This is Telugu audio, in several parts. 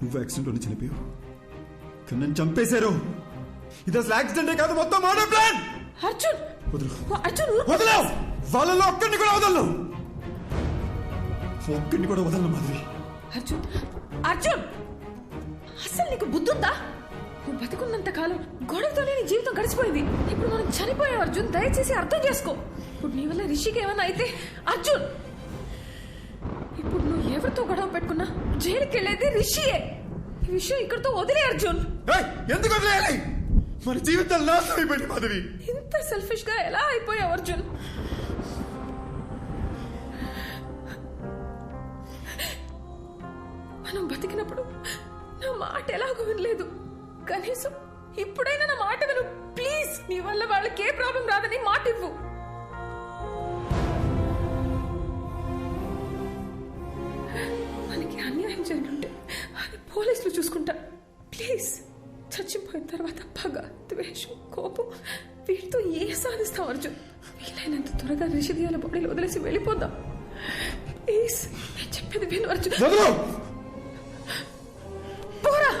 నువ్వు యాక్సిడెంట్లోనే చనిపోయావు. కానీ నన్ను చంపేశారు. ఇది అసలు యాక్సిడెంటే కాదు మొత్తం మర్డర్ ప్లాన్! అర్జున్! వదులు. అర్జున్. వదలవు వాళ్ళలో ఒక్కడిని కూడా వదలను! ఒక్కడిని కూడా వదలను మాధవి. అర్జున్! అర్జున్! అసలు నీకు బుద్ధుందా? నువ్వు బతికున్నంత కాలం గొడవతోనే నీ జీవితం గడిచిపోయింది. ఇప్పుడు మనం చనిపోయాం అర్జున్. దయచేసి అర్థం చేసుకో. ఇప్పుడు నీ వల్ల రిషికి ఏమన్నా అయితే అర్జున్! ఇప్పుడు నువ్వు ఎవరితో గొడవ పెట్టుకున్నా జైలుకి వెళ్ళేది రిషియే. ఈ విషయం ఇక్కడితో వదిలే అర్జున్. ఎందుకు వదిలేయాలి? మన జీవితాలు నాశనం అయిపోయింది మాధవి. ఇంత సెల్ఫిష్గా ఎలా అయిపోయావు అర్జున్? మనం బతికినప్పుడు నా మాట ఎలాగో వినలేదు. కనీసం ఇప్పుడైనా నా మాట విను. ప్లీజ్ నీ వల్ల వాళ్ళకి ఏ ప్రాబ్లం రాదని మాట ఇవ్వు ప్లీజ్. చచ్చిపోయిన తర్వాత పగ ద్వేషం కోపం వీటితో ఏ సాధిస్తాం అర్జున్? వీలైనంత త్వరగా రిషిదియాల బాడీలో వదిలేసి వెళ్ళిపోదాం. ప్లీజ్ నేను చెప్పేది విను అర్జున్. పోరా!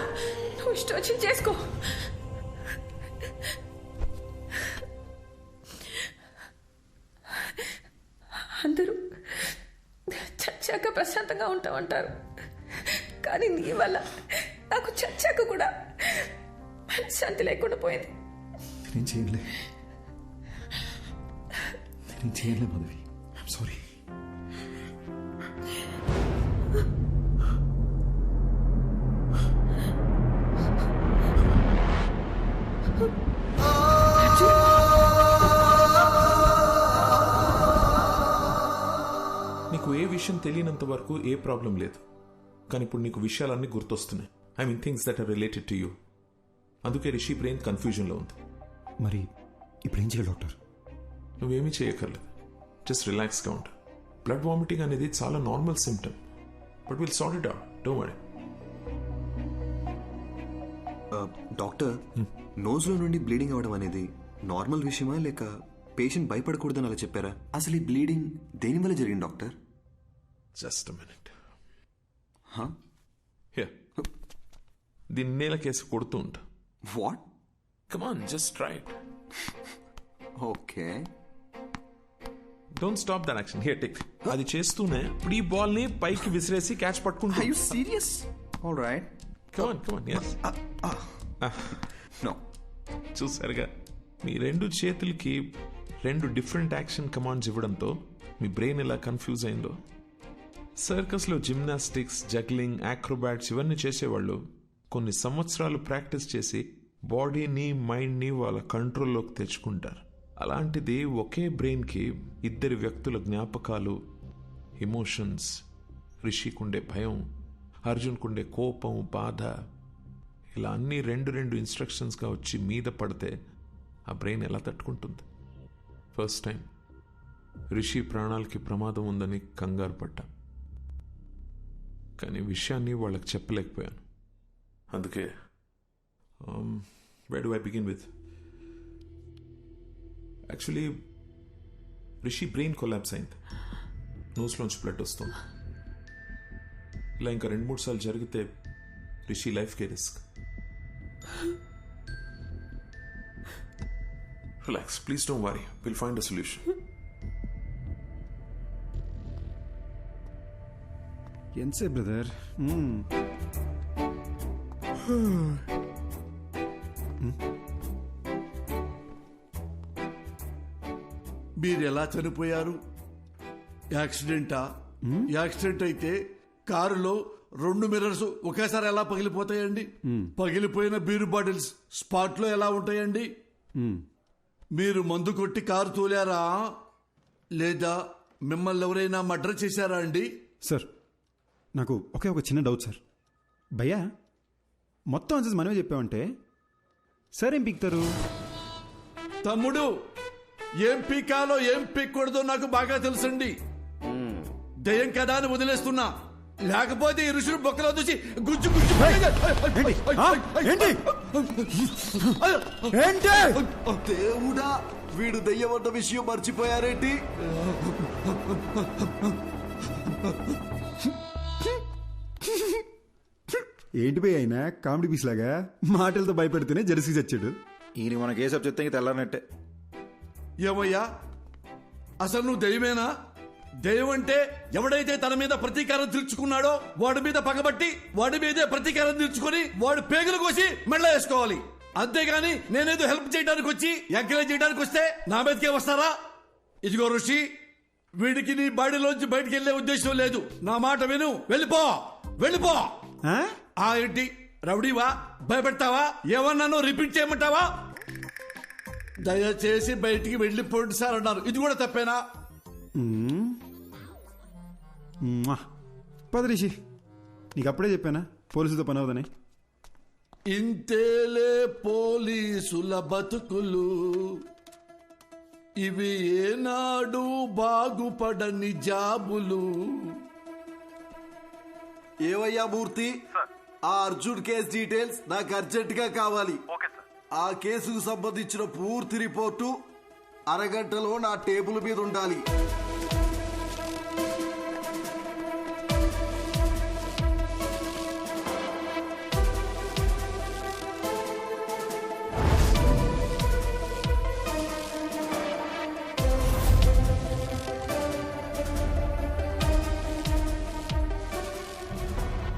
నువ్వు ఇష్టం వచ్చింది చేసుకో. అందరూ చచ్చాక ప్రశాంతంగా ఉంటామంటారు. కానీ నీ వల్ల నాకు చచ్చాక కూడా మనశ్శాంతి లేకుండా పోయింది. నేను చేయలే. నేను చేయలే మాధవి సారీ నీకు ఏ విషయం తెలియనంత వరకు ఏ ప్రాబ్లం లేదు. కానీ ఇప్పుడు నీకు విషయాలన్నీ గుర్తొస్తున్నాయి. I mean things that are related to you అందుకే రిషి బ్రెయిన్ కన్ఫ్యూజన్లో ఉంది. మరి ఇప్పుడు ఏం చేయాలి డాక్టర్? నువ్వేమీ చేయక్కర్లేదు. జస్ట్ రిలాక్స్గా ఉండు. బ్లడ్ వామిటింగ్ అనేది చాలా normal symptom but will sort it out do worry doctor నోజ్లో నుండి బ్లీడింగ్ అవడం అనేది నార్మల్ విషయమా లేక పేషెంట్ భయపడకూడదని అలా చెప్పారా? అసలు ఈ బ్లీడింగ్ దేని వల్ల జరిగింది డాక్టర్? జస్ట్ మినిట్ హా హియర్ దీన్ని నేల కేసు కొడుతూ ఉంటా. What? Come on just try okay. Don't stop that action here take అది చేస్తూనే ఇప్పుడు ఈ బాల్ని పైకి విసిరేసి క్యాచ్ పట్టుకుంటా you serious all right come on come on yes no చూసారుగా? మీ రెండు చేతులకి రెండు డిఫరెంట్ యాక్షన్ కమాండ్స్ ఇవ్వడంతో మీ బ్రెయిన్ ఎలా కన్ఫ్యూజ్ అయిందో. సర్కస్లో జిమ్నాస్టిక్స్ జగ్లింగ్ యాక్రోబాట్స్ ఇవన్నీ చేసేవాళ్ళు కొన్ని సంవత్సరాలు ప్రాక్టీస్ చేసి బాడీని మైండ్ని వాళ్ళ కంట్రోల్లోకి తెచ్చుకుంటారు. అలాంటిది ఒకే బ్రెయిన్కి ఇద్దరి వ్యక్తుల జ్ఞాపకాలు ఎమోషన్స్ రిషికుండే భయం అర్జున్కుండే కోపం బాధ ఇలా అన్ని రెండు రెండు ఇన్స్ట్రక్షన్స్గా వచ్చి మీద పడితే ఆ బ్రెయిన్ ఎలా తట్టుకుంటుంది? First time. రిషి ప్రాణాలకి ప్రమాదం ఉందని కంగారు పడ్డా. కానీ విషయాన్ని వాళ్ళకి చెప్పలేకపోయాను అందుకే. Way do I begin with actually Rishi brain collapse అయింది. నోస్లోంచి బ్లడ్ వస్తుంది. ఇలా ఇంకా రెండు మూడు సార్లు జరిగితే Rishi లైఫ్కే risk relax please don't worry will find a solution ఎంతసేపు బ్రదర్ మీరు ఎలా చనిపోయారు? యాక్సిడెంటా? యాక్సిడెంట్ అయితే కారులో రెండు మిర్రర్స్ ఒకేసారి ఎలా పగిలిపోతాయండి? పగిలిపోయిన బీరు బాటిల్స్ స్పాట్లో ఎలా ఉంటాయండి? మీరు మందు కొట్టి కారు తోలారా? లేదా మిమ్మల్ని ఎవరైనా మర్డర్ చేశారా అండి? సార్ నాకు ఒకే ఒక చిన్న డౌట్ సార్. భయ్యా మొత్తం ఆన్సర్స్ మనమే చెప్పామంటే సార్ ఏం పీక్తారు? తమ్ముడు ఏం పీకాలో ఏం పీక్కూడదో నాకు బాగా తెలుసండి. దయ్యం కదా అని వదిలేస్తున్నా. లేకపోతే ఈ ఋషులు బొక్కలో చూసి గుజ్జు గుజ్జు దేవుడా వీడు దయ్యమన్న విషయం మర్చిపోయారేంటి? ఏంటి పోయి అయినా? కామెడీ పీస్ లాగా మాటలతో భయపెడితేనే జెర్సీ చచ్చాడు. ఈయన మన కేసు చెప్తే ఇంక తెల్లారనట్టే. ఏమయ్యా? అసలు నువ్వు దెయ్యమేనా? దెయ్యం అంటే ఎవడైతే తన మీద ప్రతీకారం తీర్చుకున్నాడో వాడి మీద పగబట్టి వాడి మీదే ప్రతీకారం తీర్చుకొని వాడు పేగులు కోసి మెళ్ళ వేసుకోవాలి. అంతేగాని నేనేదో హెల్ప్ చేయడానికి వచ్చి ఎంకరేజ్ చేయడానికి వస్తే నా మీదకే వస్తారా? ఇదిగో ఋషి వీడికి నీ బాడీలోంచి బయటికి వెళ్ళే ఉద్దేశం లేదు. నా మాట విను. వెళ్ళిపో. వెళ్ళిపో. ఆ? ఆ ఏంటి? రౌడీవా? భయపెడతావా? ఏమన్నానో రిపీట్ చేయమంటావా? దయచేసి బయటికి వెళ్ళిపోండి సార్ అన్నారు. ఇది కూడా తప్పేనా? మ్వా. పద రిషి. నీకు అప్పుడే చెప్పానా? పోలీసులతో పని అవుదని ఇంతేలే పోలీసుల బతుకులు. ఇవి ఏనాడు బాగుపడని జాబులు. ఏవయ్యా మూర్తి? ఆ అర్జున్ కేస్ డీటెయిల్స్ నాకు అర్జెంట్గా కావాలి ఆ కేసుకు సంబంధించిన పూర్తి రిపోర్టు అరగంటలో నా టేబుల్ మీద ఉండాలి.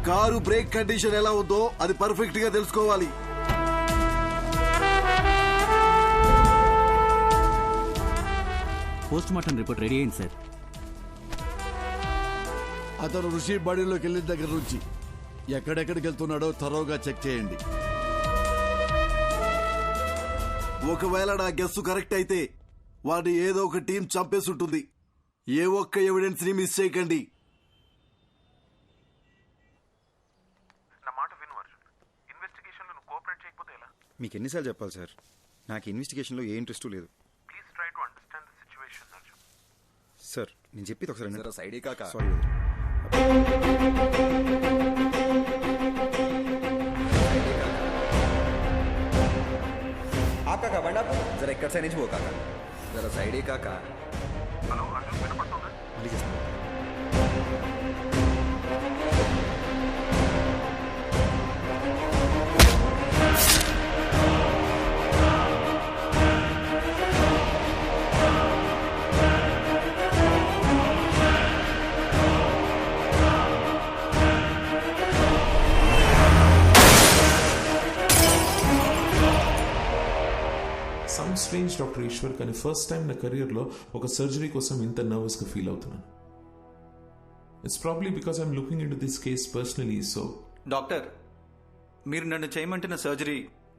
కారు బ్రేక్ కండిషన్ ఎలా ఉందో అది పర్ఫెక్ట్గా తెలుసుకోవాలి. పోస్ట్ మార్టం రిపోర్ట్ రెడీ అయింది సార్ అతను ఋషి బాడీలోకి వెళ్ళిన దగ్గర నుంచి ఎక్కడెక్కడికి వెళ్తున్నాడో త్వరగా చెక్ చేయండి. ఒకవేళ నా గెస్సు కరెక్ట్ అయితే వాడిని ఏదో ఒక టీం చంపేసి ఉంటుంది. ఏ ఒక్క ఎవిడెన్స్ని మిస్ చేయకండి నా మాట విను అర్జున్ ఇన్వెస్టిగేషన్లో నువ్వు కోఆపరేట్ చేయకపోతే ఎలా మీకు ఎన్నిసార్లు చెప్పాలి సార్? నాకు ఇన్వెస్టిగేషన్లో ఏ ఇంట్రెస్ట్ లేదు. Please try to understand the Arjun sir నేను చెప్పేది ఒకసారి వినండి. సైడే కాక. సారీ కాకా బండా జర ఎక్కడ సైడ్ నుంచి పో కాక. జర సైడే కాక. స్ట్రేంజ్ డాక్టర్ ఈశ్వర్ కానీ ఫస్ట్ టైం నా కెరియర్లో ఒక సర్జరీ కోసం ఇంత నర్వస్గా ఫీల్ అవుతున్నాను. It's probably because I'm looking in this case personally so doctor మీరు నన్ను చేయమంటున్న సర్జరీ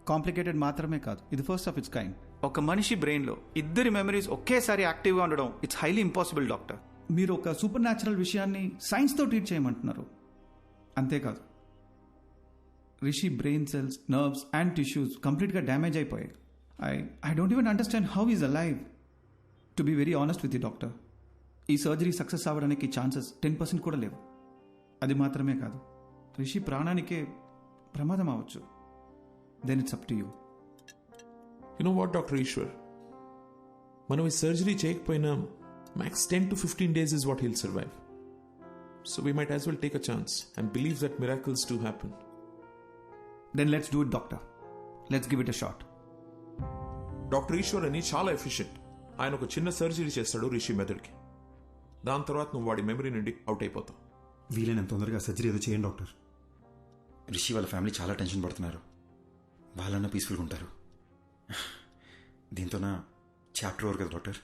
కాంప్లికేటెడ్ మాత్రమే కాదు. ఇది ఫస్ట్ ఆఫ్ ఇట్స్ కైండ్ ఒక మనిషి బ్రెయిన్లో ఇద్దరి మెమరీస్ ఒకేసారి యాక్టివ్గా ఉండడం ఇట్స్ హైలీ ఇంపాసిబుల్ డాక్టర్ మీరు ఒక సూపర్ న్యాచురల్ విషయాన్ని సైన్స్తో ట్రీట్ చేయమంటున్నారు. అంతేకాదు. Rishi brain cells nerves and tissues కంప్లీట్గా డ్యామేజ్ అయిపోయాయి. I I don't even understand how is alive to be very honest with you doctor ఈ సర్జరీ సక్సెస్ అవ్వడానికి ఛాన్సెస్ టెన్ పర్సెంట్ కూడా లేవు. అది మాత్రమే కాదు. రిషి ప్రాణానికే ప్రమాదం అవ్వచ్చు. Then it's up to you you know what doctor Eshwar మనం ఈ సర్జరీ చేయకపోయినా max ten to fifteen days is what heal survive so we might as well take a chance and believe that miracles to happen then let's do it doctor let's give it a shot doctor Eshwar అని చాలా ఎఫిషియెంట్. ఆయన ఒక చిన్న సర్జరీ చేస్తాడు రిషి మెదడుకి. దాని తర్వాత నువ్వు వాడి మెమరీ నుండి అవుట్ అయిపోతావు. వీలైనంత తొందరగా సర్జరీ ఏదో చేయండి డాక్టర్. రిషి వాళ్ళ ఫ్యామిలీ చాలా టెన్షన్ పడుతున్నారు. వాళ్ళన్నా పీస్ఫుల్గా ఉంటారు. దీంతోనా చాప్టర్ ఓవర్ కదా డాక్టర్?